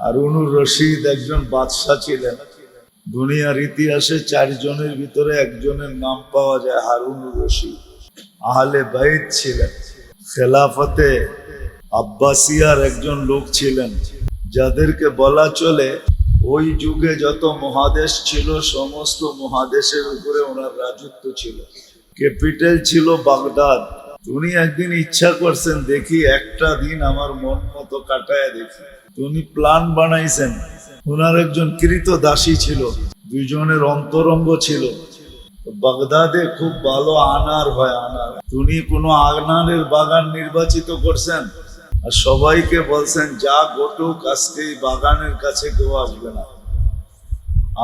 হারুনুর রশিদ একজন বাদশাহ ছিলেন। দুনিয়ার ইতিহাসে চারজনের ভিতরে একজনের নাম পাওয়া যায় হারুনুর রশিদ। আহলে বাইত ছিলেন। খেলাফতে আব্বাসিয়ার একজন লোক ছিলেন। যাদেরকে বলা চলে, ওই যুগে যত মহাদেশ ছিল, সমস্ত মহাদেশের উপরে ওনার রাজত্ব ছিল। ক্যাপিটাল ছিল বাগদাদ। উনি একদিন ইচ্ছা করছেন, দেখি একটা দিন আমার মন মতো কাটায় দেখি। উনি প্ল্যান বানাইছেন। ওনার একজন কৃত দাসী ছিল দুজনের অন্তরঙ্গ ছিল। বাগদাদে খুব ভালো আনার হয়, আনার। উনি কোনো আনারের বাগান নির্বাচিত করছেন আর সবাইকে বলছেন, যা ঘটুক, আজকে এই বাগানের কাছে কেউ আসবে না।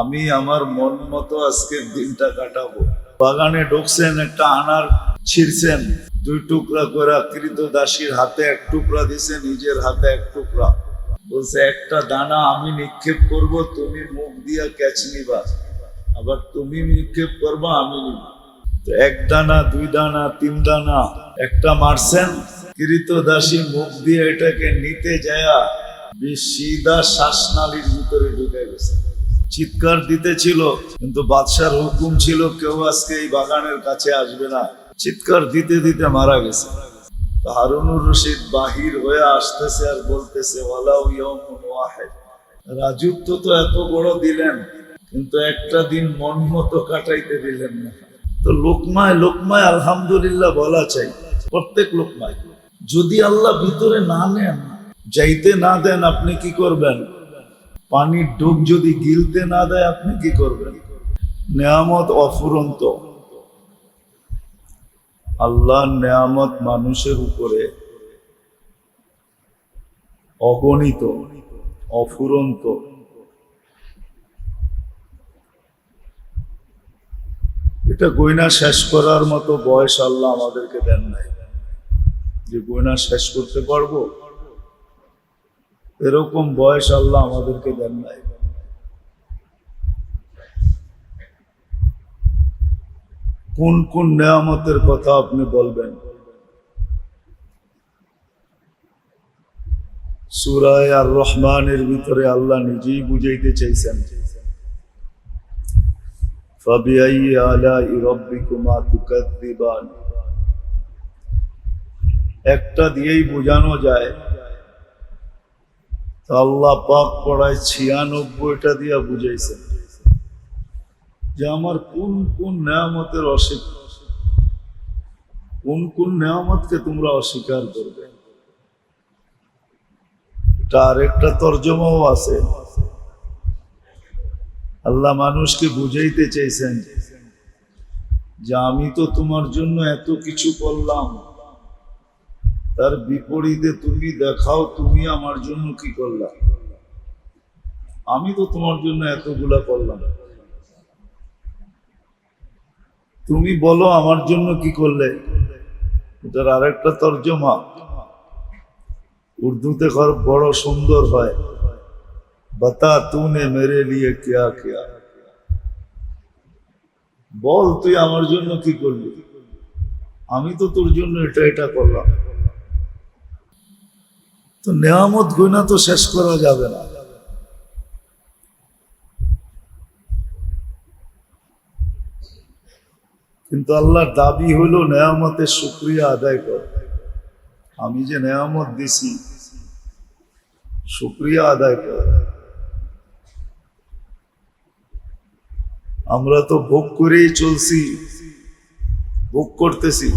আমি আমার মন মতো আজকের দিনটা কাটাবো। বাগানে ঢুকছেন, একটা আনার ছিঁড়ছেন। দুই টুকরা করে কৃত দাসীর হাতে এক টুকরা দিছে, নিজের হাতে এক টুকরা। বলছে, একটা দানা আমি নিক্ষেপ করব, তুমি মুখ দিয়া ক্যাচ নিবা। আবার তুমি নিক্ষেপ করবা, আমি নিব। এক দানা, দুই দানা, তিন দানা, একটা মারছেন। কৃত দাসী মুখ দিয়ে এটাকে নিতে যায়া সিধা শ্বাসনালীর ভিতরে ঢুকে গেছে। চিৎকার দিতেছিল, কিন্তু বাদশার হুকুম ছিল, কেউ আজকে এই বাগানের কাছে আসবে না। চিৎকার দিতে দিতে মারা গেছে। তো হারুনুর রশিদ বাহির হয়ে আসতেছে আর বলতেছে, ওয়ালাউ ইয়াউমুন ওয়াহিদ। রাজত্ব তো এত বড় দিলেন, কিন্তু একটা দিন মন মতো কাটাইতে দিলেন না। তো লোকমায় লোকমায় আলহামদুলিল্লাহ বলা চাই, প্রত্যেক লোকমায়। যদি আল্লাহ ভিতরে না নেন, যাইতে না দেন আপনি কি করবেন? পানির ডুব যদি গিলতে না দেয়, আপনি কি করবেন? নেয়ামত অফুরন্ত। আল্লাহর নেয়ামত মানুষের উপরে অগণিত, অফুরন্ত। এটা গয়না শেষ করার মতো বয়স আল্লাহ আমাদেরকে দেন নাই। যে গয়না শেষ করতে পারব, এরকম বয়স আল্লাহ আমাদেরকে দেন নাই। কোন কোন নেয়ামতের কথা আপনি বলবেন? সুরায় আর রহমানের ভিতরে আল্লাহ নিজেই বুঝাইতে চাইছেন। একটা দিয়েই বোঝানো যায় আল্লাহ পাক পড়ায় ছিয়ানব্বইটা দিয়া বুঝাইছেন। যে আমার কোন কোন নেয়ামতের অস্বীকার? কোন কোন নেয়ামতকে তোমরা অস্বীকার করবে? এটা আরেকটা তর্জমাও আছে। আল্লাহ মানুষকে বুঝাইতে চাইছেন যে আমি তো তোমার জন্য এত কিছু করলাম, তার বিপরীতে তুমি দেখাও তুমি আমার জন্য কি করলাম আমি তো তোমার জন্য এতগুলা করলাম। তুমি বলো আমার জন্য কি করলে? এটার আরেকটা তর্জমা। উর্দুতে খুব বড় সুন্দর হয়। বতা তুনে মেরে লিয়ে কিয়া কিয়া। বল তুই আমার জন্য কি করলি? আমি তো তোর জন্য এটা এটা করলাম। তো নেয়ামত গুণা তো শেষ করা যাবে না। কিন্তু আল্লাহর দাবি হলো নেয়ামতের শুক্রিয়া আদায় কর। আমি যে নেয়ামত দিছি, শুক্রিয়া আদায় কর। আমরা তো ভোগ করেই চলছি, ভোগ করতেছি।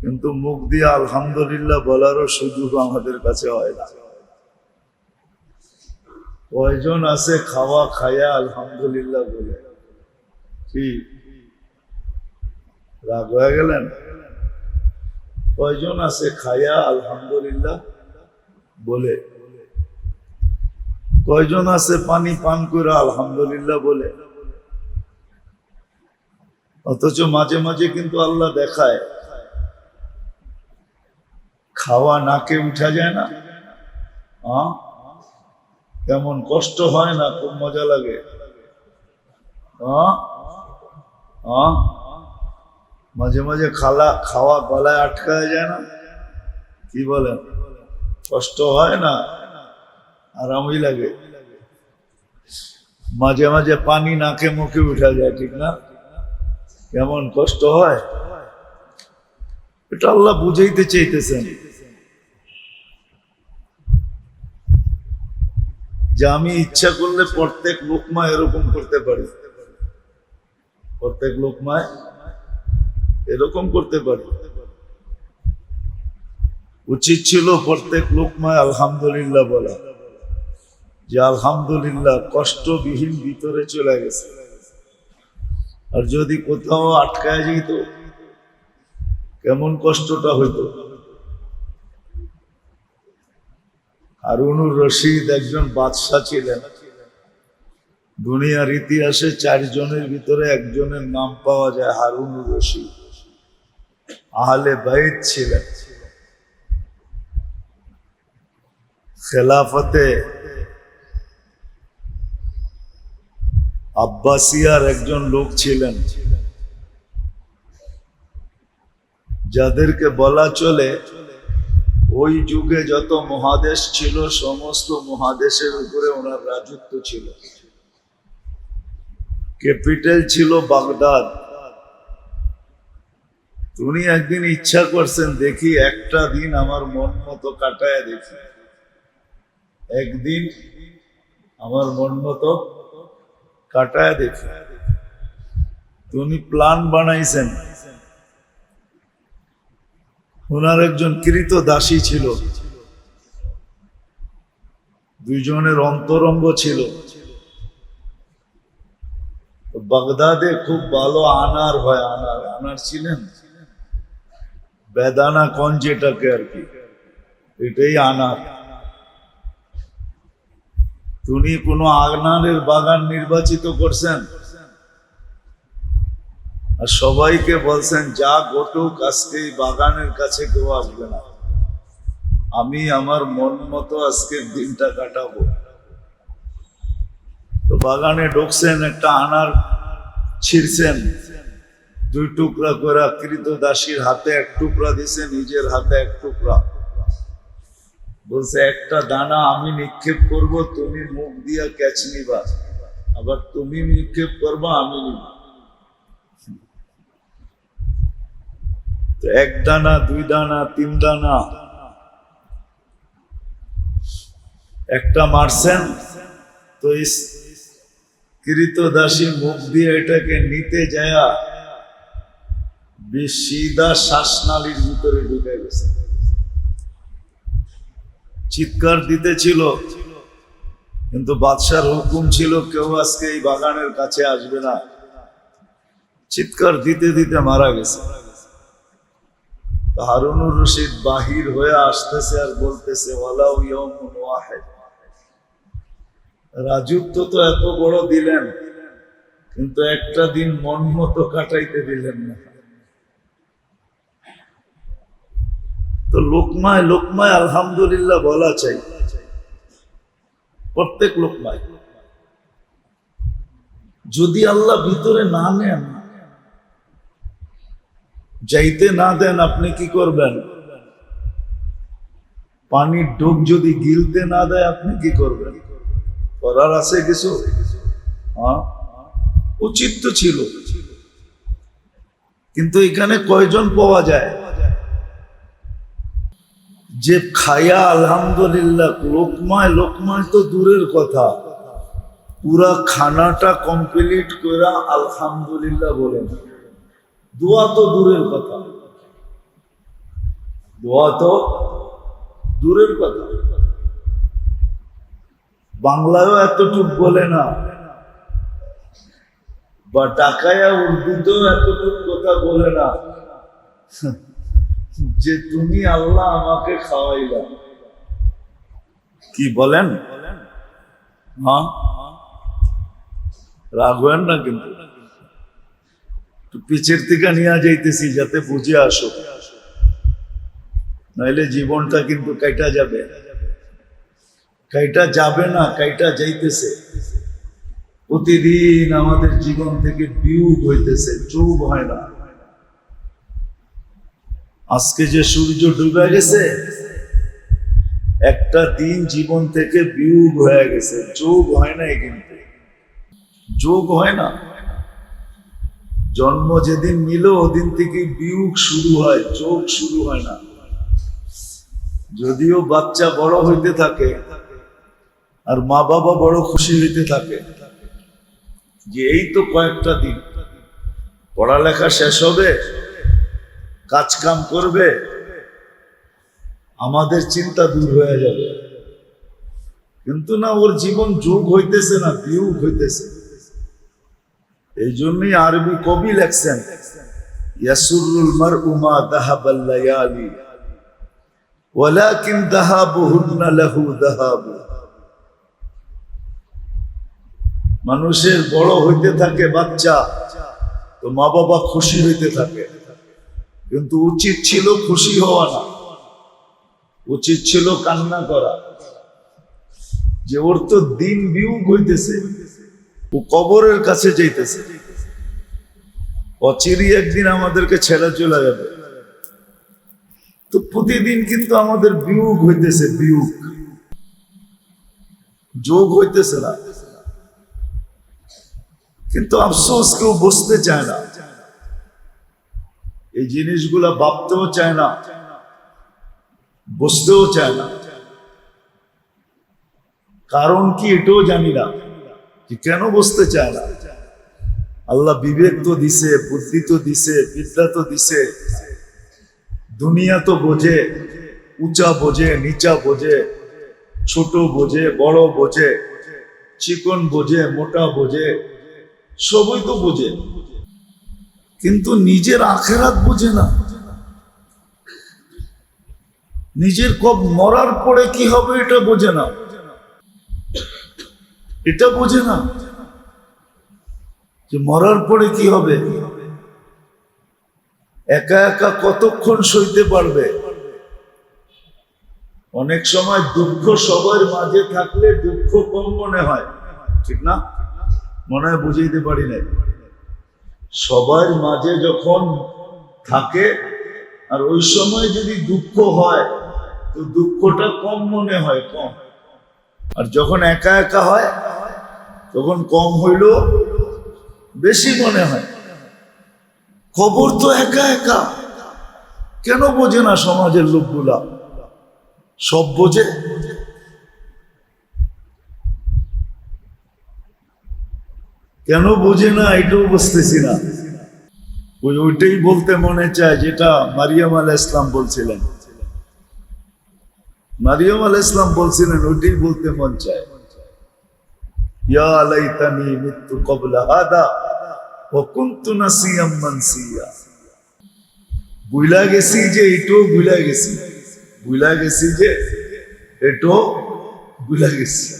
কিন্তু মুখ দিয়ে আলহামদুলিল্লাহ বলারও সুযোগ আমাদের কাছে হয় না। কয়জন আছে খাওয়া খায়া আলহামদুলিল্লাহ বলে? রাগ হয়ে গেলেন? কয়জন আছে খায়া, আলহামদুলিল্লাহ? বলে। কয়জন আছে পানি পান করে, আলহামদুলিল্লাহ বলে। অথচ মাঝে মাঝে কিন্তু আল্লাহ দেখায়। খাওয়া নাকে উঠা যায় না। কেমন কষ্ট হয় না, খুব মজা লাগে। হ্যাঁ মাঝে মাঝে খালা, খাওয়া গলায় আটকায় যায় না? কি বলেন কষ্ট হয় না? আরামই লাগে। মাঝে মাঝে পানি নাকে মুখে উঠা যায়, ঠিক না? কেমন কষ্ট হয়? এটা আল্লাহ বুঝাইতে চাইতেছেন। যে আমি ইচ্ছা করলে প্রত্যেক লোকমা এরকম করতে পারি। প্রত্যেক লোকমায় এরকম করতে পারি। উচিত ছিল প্রত্যেক লোকমায় আলহামদুলিল্লাহ বলা, যে আলহামদুলিল্লাহ কষ্টবিহীন ভিতরে চলে গেছে। আর যদি কোথাও আটকায় যেত, কেমন কষ্টটা হইতো। হারুনুর রশিদ একজন বাদশাহ ছিলেন। দুনিয়ার ইতিহাসে চারজনের ভিতরে একজনের নাম পাওয়া যায় হারুনুর রশিদ। আহলে বাইত ছিলেন। খেলাফতে আব্বাসিয়ার একজন লোক ছিলেন। যাদেরকে বলা চলে, ওই যুগে যত মহাদেশ ছিল, সমস্ত মহাদেশের উপরে ওনার রাজত্ব ছিল। ক্যাপিটাল ছিল বাগদাদ। উনি একদিন ইচ্ছা করছেন, দেখি একটা দিন আমার মন মতো কাটায় দেখি। একদিন আমার মন মতো কাটায় দেখি। উনি প্ল্যান বানাইছেন। ওনার একজন কৃত দাসী ছিল। দুইজনের অন্তরঙ্গ ছিল। বাগদাদে খুব ভালো আনার হয়, আনার আনার ছিলেন? বেদানা কন যেটাকে আর কি? এটাই আনার। তুমি কোনো আনারের বাগান নির্বাচিত করছেন? আর সবাইকে বলছেন, যা ঘটুক, আজকে বাগানের কাছে কেউ আসবে না। আমি আমার মন মতো আজকের দিনটা কাটাবো। বাগানে ঢুকছেন, একটা আনার ছিঁড়ছেন। দুই টুকরা করে কৃত দাসীর হাতে এক টুকরা দিছে, নিজের হাতে এক টুকরা। বলছে, একটা দানা আমি নিক্ষেপ করব, তুমি মুখ দিয়া ক্যাচ নিবা। আবার তুমি নিক্ষেপ করবা, আমি নিব। এক দানা, দুই দানা, তিন দানা। একটা মারছেন, তো কৃত দাসী মুখ দিয়ে এটাকে নিতে যায়া সিধা শ্বাসনালীর ভিতরে ঢুকে গেছে। চিৎকার দিতেছিল, কিন্তু বাদশার হুকুম ছিল, কেউ আজকে এই বাগানের কাছে আসবে না। চিৎকার দিতে দিতে মারা গেছে। হারুনুর রশিদ বাহির হয়ে আসতেছে আর বলতেছে, ওয়ালাউ ইয়াউমুন ওয়াহিদ। রাজত্ব তো এত বড় দিলেন, কিন্তু একটা দিন মন মতো কাটাইতে দিলেন না। তো লোকমায় লোকমায় আলহামদুলিল্লাহ বলা চাই। প্রত্যেক লোকমায়। যদি আল্লাহ ভিতরে না নেন, যাইতে না দেন আপনি কি করবেন? পানির ডোব যদি গিলতে না দেয়, আপনি কি করবেন? করার আছে কিছু? হ্যাঁ? উচিত তো ছিল। কিন্তু এখানে কয়জন পাওয়া যায়? যে খায়া আলহামদুলিল্লাহ, লোকমায় লোকমায় তো দূরের কথা। পুরা খানাটা কমপ্লিট করা আলহামদুলিল্লাহ বলেন। দোয়া তো দূরের কথা। দোয়া তো দূরের কথা। বাংলায়ও এতটুক বলে না। বা ডাকায়া উর্দুতেও এতটুক কথা বলে না। যে তুমি আল্লাহ আমাকে খাওয়াইলা। কি বলেন? হ্যাঁ রাখবেন না কিন্তু। পিছের থেকে নিয়ে যাইতেছি যাতে বুঝে আসো। নাইলে জীবনটা কিন্তু কাইটা যাবে। কাইটা যাবে না, কাইটা যাইতেছে। প্রতিদিন আমাদের জীবন থেকে বিয়োগ হইতেছে চুপ হয় না। আজকে যে সূর্য ডুবে গেছে, একটা দিন জীবন থেকে বিয়োগ হয়ে গেছে, যোগ হয় না কিন্তু। যোগ হয় না। জন্ম যেদিন নিল, ওদিন থেকে বিয়োগ শুরু হয়, যোগ শুরু হয় না। যদিও বাচ্চা বড় হইতে থাকে আর মা বাবা বড় খুশি হইতে থাকে যে এই তো কয়েকটা দিন পড়ালেখা শেষ হবে, কাজ কাম করবে, আমাদের চিন্তা দূর হয়ে যাবে। কিন্তু না, ওর জীবন যোগ হইতেছে না, বিয়োগ হইতেছে। এই জন্যই আরবি কবি লেখছেন, ইয়াসুরুল মারউ মা দাহাবাল লায়ালি, ওয়ালাকিন দাহাবুহুন্না লাহু দাহাবু। মানুষের বড় হইতে থাকে বাচ্চা, তো মা বাবা খুশি হইতে থাকে। কিন্তু উচিত ছিল খুশি হওয়া না। উচিত ছিল কান্না করা। যে ওর তো দিন বিয়োগ হইতেছে, ও কবরের কাছে যাইতেছে। অচিরই একদিন আমাদেরকে ছেড়ে চলে যাবে। তো প্রতিদিন কিন্তু আমাদের বিয়োগ হইতেছে, বিয়োগ। যোগ হইতেছে না। কিন্তু আফসোস কেউ বসতে চায় না। এই জিনিসগুলা ভাবতেও চায় না, বসতেও চায় না। কারণ কি এটাও জানি না যে কেন বসতে চায় না। আল্লাহ বিবেক তো দিছে, বুদ্ধি তো দিছে, বিদ্যা তো দিছে, দুনিয়া তো বোঝে, উঁচা বোঝে, নিচা বোঝে, ছোট বোঝে, বড় বোঝে, চিকন বোঝে, মোটা বোঝে সবই তো বোঝে। কিন্তু নিজের আখেরাত বোঝে না। নিজের কব মরার পরে কি হবে এটা বোঝে না। এটা বোঝে না যে মরার পরে কি হবে। একা একা কতক্ষণ সইতে পারবে? অনেক সময় দুঃখ সবার মাঝে থাকলে দুঃখ কম মনে হয়, ঠিক না? মনে হয় বুঝাইতে পারি নাই। সবার মাঝে যখন থাকে, আর ওই সময় যদি দুঃখ হয়, তো দুঃখটা কম মনে হয়, কম। আর যখন একা একা হয়, তখন কম হইল বেশি মনে হয়। খবর তো একা একা। কেন বোঝে না সমাজের লোকগুলা? সব বোঝে। কেন বোঝে না, এটাও বুঝতেছি না। ওই ওইটাই বলতে মনে চায় যেটা মারিয়াম আল ইসলাম বলছিলেন। মারিয়াম আল ইসলাম বলছিলেন, ওইটাই বলতে মন চায়। ইয়া মিত্তু কবলা গেছি যে, এটাও গেছি। বুইলা গেছি যে গেছি।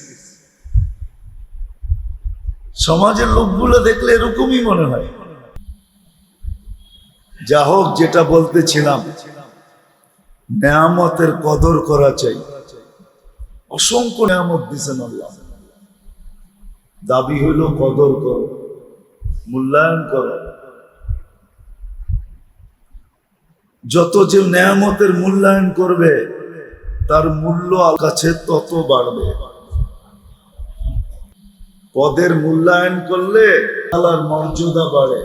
সমাজের লোকগুলো দেখলে এরকমই মনে হয়। যা হোক যেটা বলতেছিলাম, নেয়ামতের কদর করা চাই। অসংখ্য নেয়ামত দিছেন আল্লাহ। দাবি হইল কদর করো, মূল্যায়ন করো। যত যে নেয়ামতের মূল্যায়ন করবে, তার মূল্য কাছে তত বাড়বে। পদের মূল্যায়ন করলে আল্লাহর মর্যাদা বাড়ে।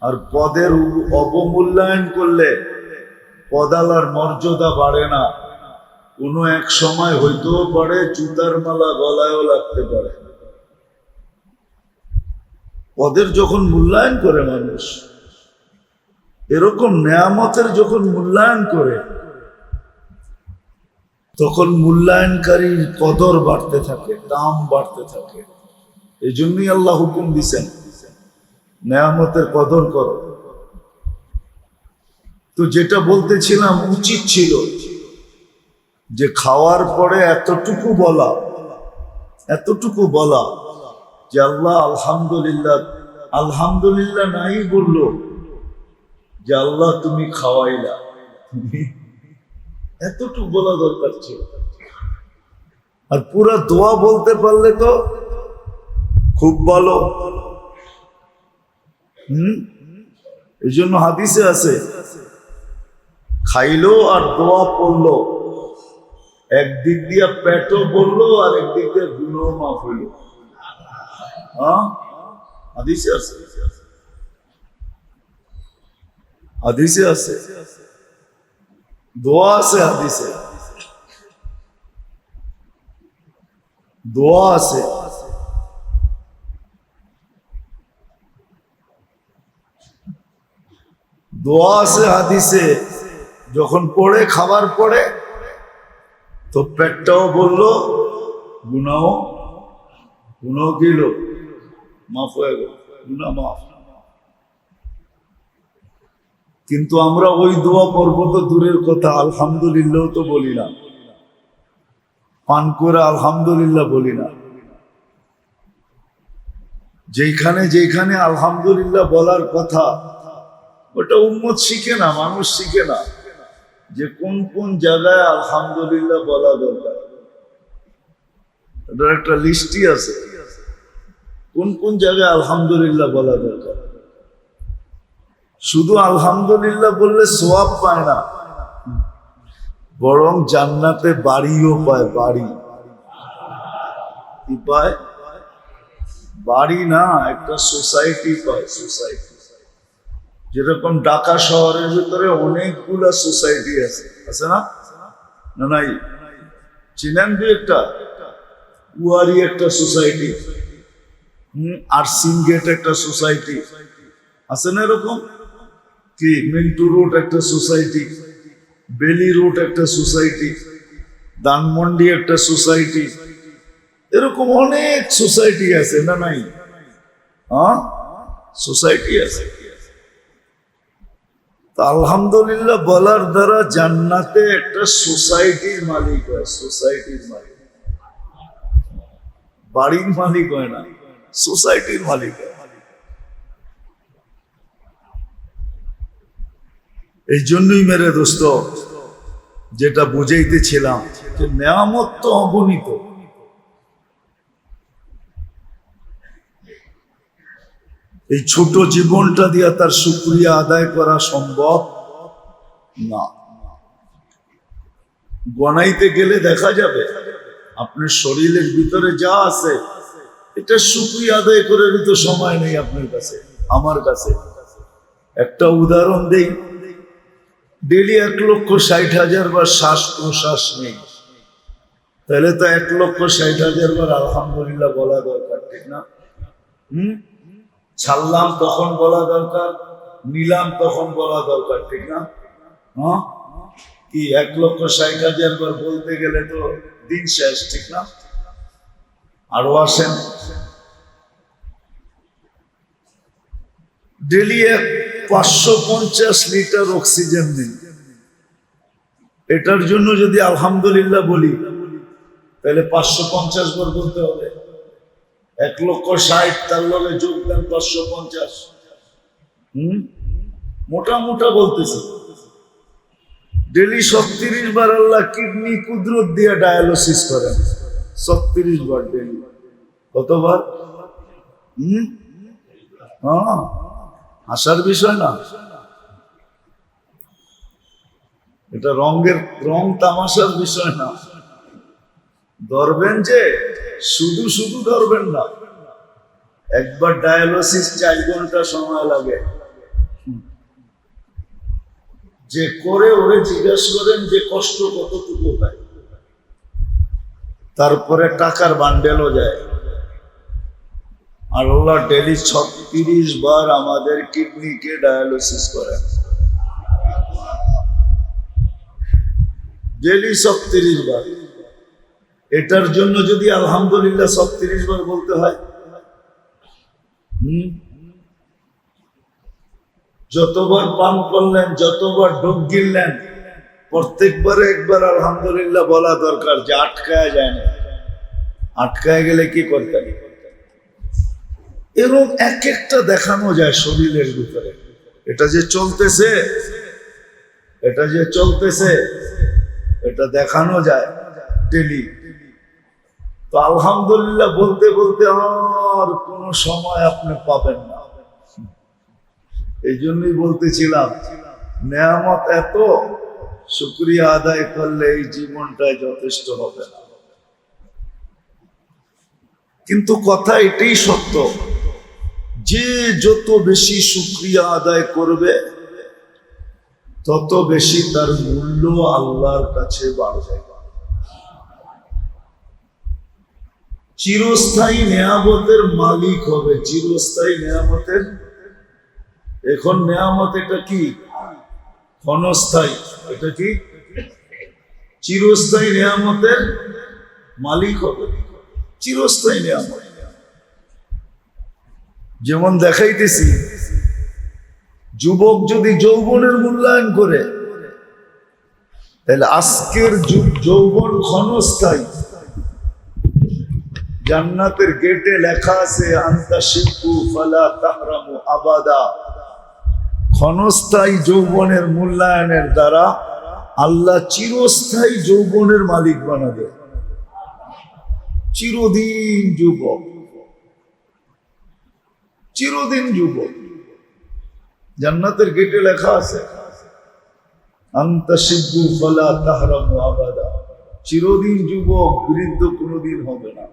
আর পদের অবমূল্যায়ন করলে পদালার মর্যাদা বাড়ে না। কোনো এক সময় হইতেও পারে, জুতার মালা গলায়ও লাগতে পারে। পদের যখন মূল্যায়ন করে মানুষ, এরকম নেয়ামতের যখন মূল্যায়ন করে তখন মূল্যায়নকারীর কদর বাড়তে থাকে, দাম বাড়তে থাকে। এই জন্যই আল্লাহ হুকুম দিছেন, নেয়ামতের কদর করো। তো যেটা বলতেছিলাম উচিত ছিল যে খাওয়ার পরে এতটুকু বলা এতটুকু বলা যে আল্লাহ আলহামদুলিল্লাহ আলহামদুলিল্লাহ নাই বলল যে আল্লাহ তুমি খাওয়াইলা। এতটুকু বলা দরকার ছিল। আর পুরা দোয়া বলতে পারলে তো খুব ভালো। হুম? এই জন্য হাদিসে আছে, খাইলো আর দোয়া পড়ল। একদিক দিয়ে পেটও বলল আর একদিক দিয়ে গুণও মাফ হইল। হ্যাঁ? হাদিসে আছে। হাদিসে আছে। দোয়া আছে হাদিসে। দোয়া আছে। দোয়া আছে হাদিসে, যখন পড়ে, খাবার পড়ে, তো পেটটাও বলল গুনাও গুনাও গেল, মাফ হয়ে গেল গুনা মাফ। কিন্তু আমরা ওই দোয়া পড়ব তো দূরের কথা, আলহামদুলিল্লাহ তো বলি না। পান করে আলহামদুলিল্লাহ বলি না। যেখানে যেখানে আলহামদুলিল্লাহ বলার কথা, ওটা উম্মত শিখে না, মানুষ শিখে না। যে কোন কোন জায়গায় আলহামদুলিল্লাহ বলা দরকার। একটা লিস্টই আছে। কোন কোন জায়গায় আলহামদুলিল্লাহ বলা দরকার। শুধু আলহামদুলিল্লাহ বললে সোয়াব পায় না, বরং জান্নাতে বাড়িও পায়, বাড়ি। কি পায়? বাড়ি না, একটা সোসাইটি পায়, সোসাইটি। যেরকম ঢাকা শহরের ভিতরে অনেকগুলা সোসাইটি আছে। আছে না? না, নাই? চিনেন দু একটা? উয়ারি একটা সোসাইটি। হম, আর সিনগেট একটা সোসাইটি। আছে না এরকম? কি মিন্টু রোড একটা সোসাইটি, বেলি রোড একটা সোসাইটি দানমন্ডি একটা সোসাইটি, এরকম অনেক সোসাইটি আছে, না নাই? হ্যাঁ? সোসাইটি আছে। আলহামদুলিল্লাহ বলার দ্বারা জান্নাতে একটা সোসাইটির মালিক হয়, সোসাইটির মালিক। বাড়ির মালিক হয় না, সোসাইটির মালিক হয়। এই জন্যই মেরে দোস্ত, যেটা বুঝাইতেছিলাম যে নেয়ামত তো অগণিত। এই ছোট জীবনটা দিয়ে তার সুক্রিয়া আদায় করা সম্ভব না। গনাইতে গেলে দেখা যাবে, আপনার শরীরের ভিতরে যা আছে, এটা সুক্রিয়া আদায় করার তো সময় নেই আপনার কাছে, আমার কাছে। একটা উদাহরণ দেই ডেলি এক লক্ষ ষাট হাজার বার শ্বাস প্রশ্বাস নেই। তাহলে তো এক লক্ষ ষাট হাজার বার আলহামদুলিল্লাহ বলা দরকার, ঠিক না? হুম? ছাড়লাম তখন বলা দরকার, নিলাম তখন বলা দরকার, ঠিক না? হ্যাঁ? কি এক লক্ষ ষাট হাজার বার বলতে গেলে তো দিন শেষ, ঠিক না? আরও আসেন। ডেলি পাঁচশো পঞ্চাশ লিটার অক্সিজেন দিন এটার জন্য যদি আলহামদুলিল্লাহ বলি, তাহলে পাঁচশো পঞ্চাশ বার বলতে হবে। এক লক্ষ ষাট, তার লগে যোগ দেন পাঁচশো পঞ্চাশ। হম? মোটা মোটা বলতেছি। ডেলি সত্তিরিশ বার আল্লাহ কিডনি কুদরত দিয়ে ডায়ালিসিস করেন। সত্তিরিশ বার ডেলি। কতবার? হম? হ্যাঁ। আসার বিষয় না। এটা রঙের, রং তামাশার বিষয় না। ধরবেন যে, শুধু শুধু ধরবেন না। একবার ডায়ালিসিস চার ঘণ্টা সময় লাগে। যে করে ওরে জিজ্ঞেস করেন যে কষ্ট কতটুকু হয়। তারপরে টাকার বান্ডেলও যায়। আল্লাহ ডেলি ছত্রিশ বার আমাদের কিডনিকে ডায়ালিসিস করেন ডেলি ছত্রিশ বার। এটার জন্য যদি আলহামদুলিল্লাহ ছত্রিশ বার বলতে হয় যতবার পান করলেন, যতবার ডোক গিললেন, প্রত্যেকবারে একবার আলহামদুলিল্লাহ বলা দরকার যে আটকায় যায় না। আটকায় গেলে কি করতে এরকম এক একটা দেখানো যায় শরীরের ভিতরে। এটা যে চলতেছে, এটা যে চলতেছে, এটা দেখানো যায় টেলি তো আলহামদুলিল্লাহ বলতে বলতে আর কোনো সময় আপনি পাবেন না। এই জন্যই বলতেছিলাম, নেয়ামত এত, শুক্রিয়া আদায় করলে এই জীবনটাই যথেষ্ট হবে না। কিন্তু কথা এটাই সত্য যে যত বেশি শুক্রিয়া আদায় করবে, তত বেশি তার মূল্য আল্লাহর কাছে বাড়বে। চিরস্থায়ী নেয়ামতের মালিক হবে। চিরস্থায়ী নেয়ামতের? এখন নেয়ামত এটা কি? ক্ষণস্থায়ী। এটা কি? চিরস্থায়ী নেয়ামতের মালিক হবে। চিরস্থায়ী নেয়ামত। যেমন দেখাইতেছি, যুবক যদি যৌবনের মূল্যায়ন করে, তাহলে আজকের যুগ যৌবন ক্ষণস্থায়ী। জান্নাতের গেটে লেখা আছে, আন্তা শিবু ফালা তাহরামু আবাদা। ক্ষণস্থায়ী যৌবনের মূল্যায়নের দ্বারা আল্লাহ চিরস্থায়ী যৌবনের মালিক বানাবে। চিরদিন যুবক। চিরদিন যুবক। জান্নাতের গেটে লেখা আছে চিরদিন যুবক, বৃদ্ধ কোনোদিন হবে না।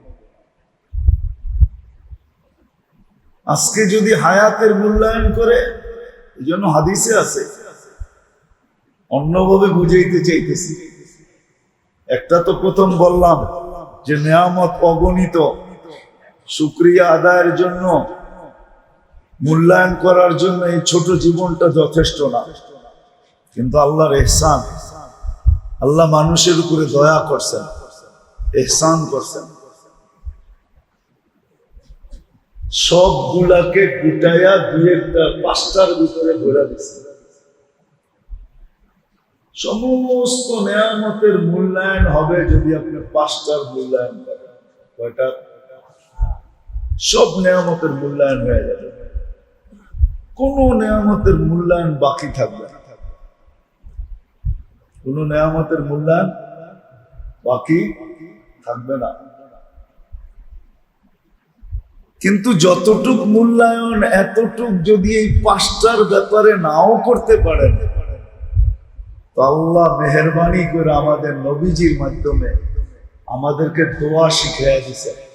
আজকে যদি হায়াতের মূল্যায়ন করে এই জন্য হাদিসে আছে, অন্যভাবে বুঝাইতে চাইতেছি। একটা তো প্রথম বললাম যে নেয়ামত অগণিত, শুক্রিয়া আদায়ের জন্য মূল্যায়ন করার জন্য এই ছোট জীবনটা যথেষ্ট না। কিন্তু আল্লাহর এহসান, আল্লাহ মানুষের উপরে দয়া করছেন, এহসান করছেন। সবগুলাকে গুটাইয়া একটা পাঁচটার ভিতরে ঘোরা দিছে। সমস্ত নেয়ামতের মূল্যায়ন হবে যদি আপনি পাঁচটার মূল্যায়ন করেন। কয়টা? সব নেয়ামতের মূল্যায়ন হয়ে যাবে। কোন নেয়ামতের মূল্যায়ন বাকি থাকবে না। কোন নেয়ামতের মূল্যায়ন বাকি থাকবে না। কিন্তু যতটুক মূল্যায়ন, এতটুক যদি এই পাঁচটার ব্যাপারে নাও করতে পারেন, তো আল্লাহ মেহরবানি করে আমাদের নবীজির মাধ্যমে আমাদেরকে দোয়া শিখিয়ে দিছে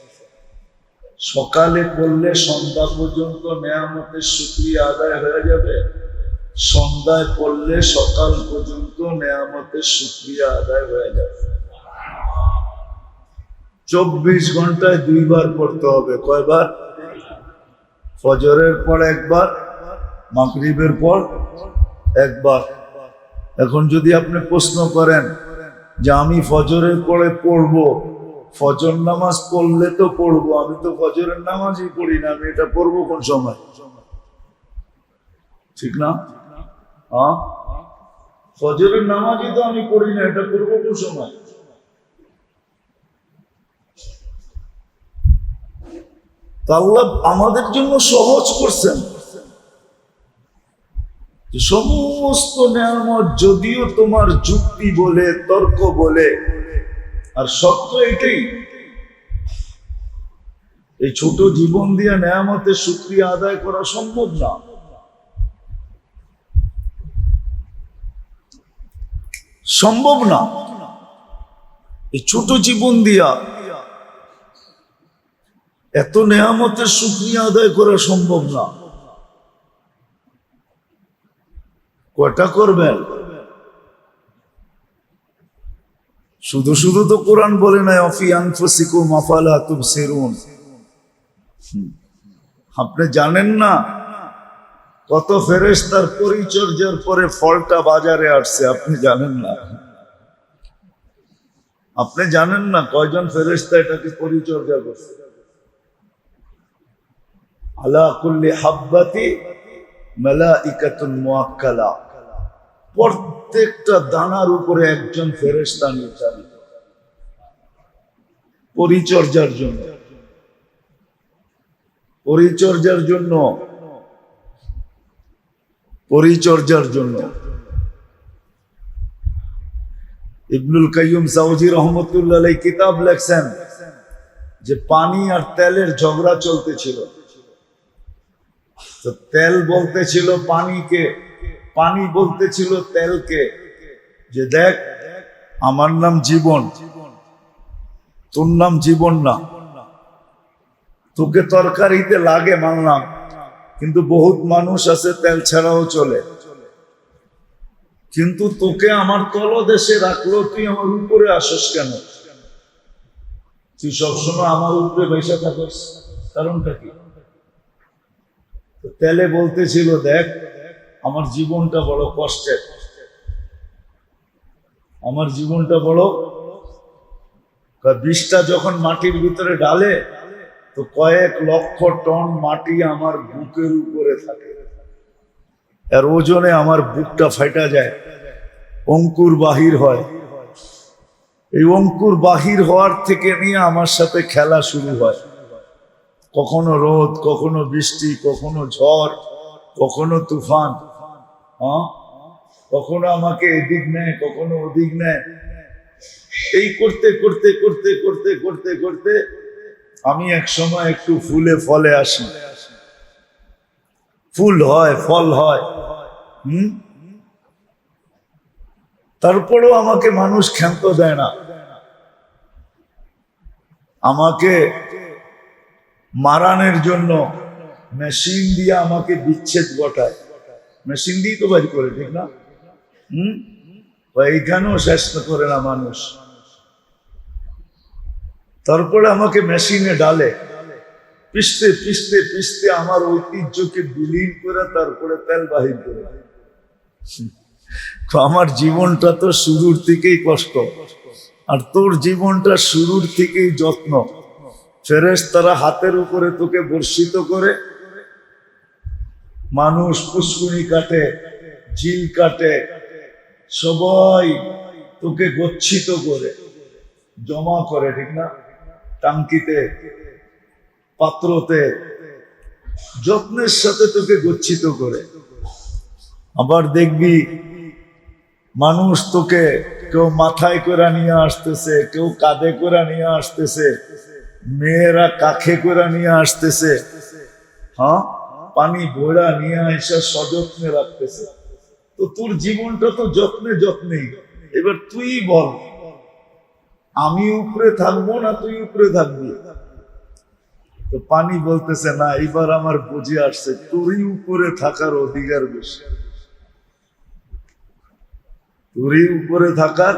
সকালে পড়লে সন্ধ্যা পর্যন্ত নেয়ামতের শুক্রিয়া আদায় হয়ে যাবে। সন্ধ্যায় পড়লে সকাল পর্যন্ত নেয়ামতের শুক্রিয়া আদায় হয়ে যাবে। চব্বিশ ঘন্টায় দুইবার পড়তে হবে। কয়বার? ফজরের পর একবার, মাগরিবের পর একবার। এখন যদি আপনি প্রশ্ন করেন যে আমি ফজরের পরে পড়ব ফজর নামাজ পড়লে তো পড়ব, আমি তো ফজরের নামাজই পড়ি না, আমি এটা পড়ব কোন সময়? ঠিক না? ফজরের নামাজই তো আমি পড়ি না, এটা পড়ব কোন সময়? আমাদের জন্য সহজ করছেন। সমস্ত নিয়ামত যদিও তোমার যুক্তি বলে, তর্ক বলে আর সত্য এটাই। এই ছোট জীবন দিয়ে নেয়ামতের সুক্রিয়া আদায় করা সম্ভব না। সম্ভব না। এই ছোট জীবন দিয়া এত নেয়ামতের সুক্রিয়া আদায় করা সম্ভব না। কয়টা করবেন? শুধু শুধু তো কোরআন বলে নাই আপনি জানেন না কত ফেরেশতার পরিচর্যার পরে ফলটা বাজারে আসছে, আপনি জানেন না? আপনি জানেন না কয়জন ফেরেশতা এটাকে পরিচর্যা করছে? আলা কুল্লি হাব্বাতি মালাইকাতুন মুআক্কালা। প্রত্যেকটা দানার উপরে একজন ফেরেশতা নির্ধারিত। পরিচর্যার জন্য। পরিচর্যার জন্য। পরিচর্যার জন্য। ইবনুল কাইয়ুম সাউজি রহমতুল্লাহ কিতাব লেখছেন যে পানি আর তেলের ঝগড়া চলতেছিল। তেল বলতেছিল পানিকে পানি বলতেছিল তেলকে, যে দেখ, আমার নাম জীবন, তোর নাম জীবন না। তোকে তরকারিতে লাগে মানলাম, কিন্তু বহুত মানুষ আছে তেল ছাড়াও চলে। কিন্তু তোকে আমার তলদেশে রাখল, তুই আমার উপরে আসস কেন? তুই সবসময় আমার উপরে বসে থাকিস, কারণটা কি? তেলে বলতেছিল, দেখ আমার জীবনটা বড় কষ্টের। আমার জীবনটা বড় বিষটা যখন মাটির ভিতরে ডালে তো কয়েক লক্ষ টন মাটি আমার বুকের উপরে থাকে। আর ওজনে আমার বুকটা ফাইটা যায়, অঙ্কুর বাহির হয়। এই অঙ্কুর বাহির হওয়ার থেকে নিয়ে আমার সাথে খেলা শুরু হয়। কখনো রোদ, কখনো বৃষ্টি, কখনো ঝড়, কখনো তুফান। কখনো আমাকে এদিক নেয়, কখনো ওদিক নেয়। এই করতে করতে করতে করতে করতে করতে আমি এক সময় একটু ফুলে ফলে আসি। ফুল হয়, ফল হয়। তারপরেও আমাকে মানুষ ক্ষান্ত দেয় না। আমাকে মারানের জন্য মেশিন দিয়ে আমাকে বিচ্ছেদ ঘটায়। তো বাড়ি করে ঠিক না হুম এইখানেও শেষ করে না মানুষ তারপরে আমাকে মেশিনে ডালে পিষতে পিষতে পিষতে আমার ঐতিহ্যকে বিলীন করে তারপরে তেল বাহির করে আমার জীবনটা তো শুরুর থেকেই কষ্ট আর তোর জীবনটা শুরুর থেকেই যত্ন ফেরেস তারা হাতের উপরে তোকে বর্ষিত করে মানুষ পুষ্কুনি কাটে জিল কাটে, সবাই তোকে গচ্ছিত করে, জমা করে, ঠিক না? টাঙ্কিতে, পাত্রতে, যত্নের সাথে তোকে গচ্ছিত করে। আবার দেখবি মানুষ তোকে কেউ মাথায় করে নিয়ে আসতেছে, কেউ কাঁধে করে নিয়ে আসতেছে, মেয়েরা কাখে করে নিয়ে আসতেছে। হ্যাঁ? পানি ভোড়া নিয়ে আসা সযত্নে রাখতেছে। তো তোর জীবনটা তো যত্নে যত্নেই এবার তুই বল, আমি উপরে থাকব না তুই উপরে থাকবি? তো পানি বলতেছে, না, এবার আমার বুঝে আসছে, তোরই উপরে থাকার অধিকার বেশি। তোরই উপরে থাকার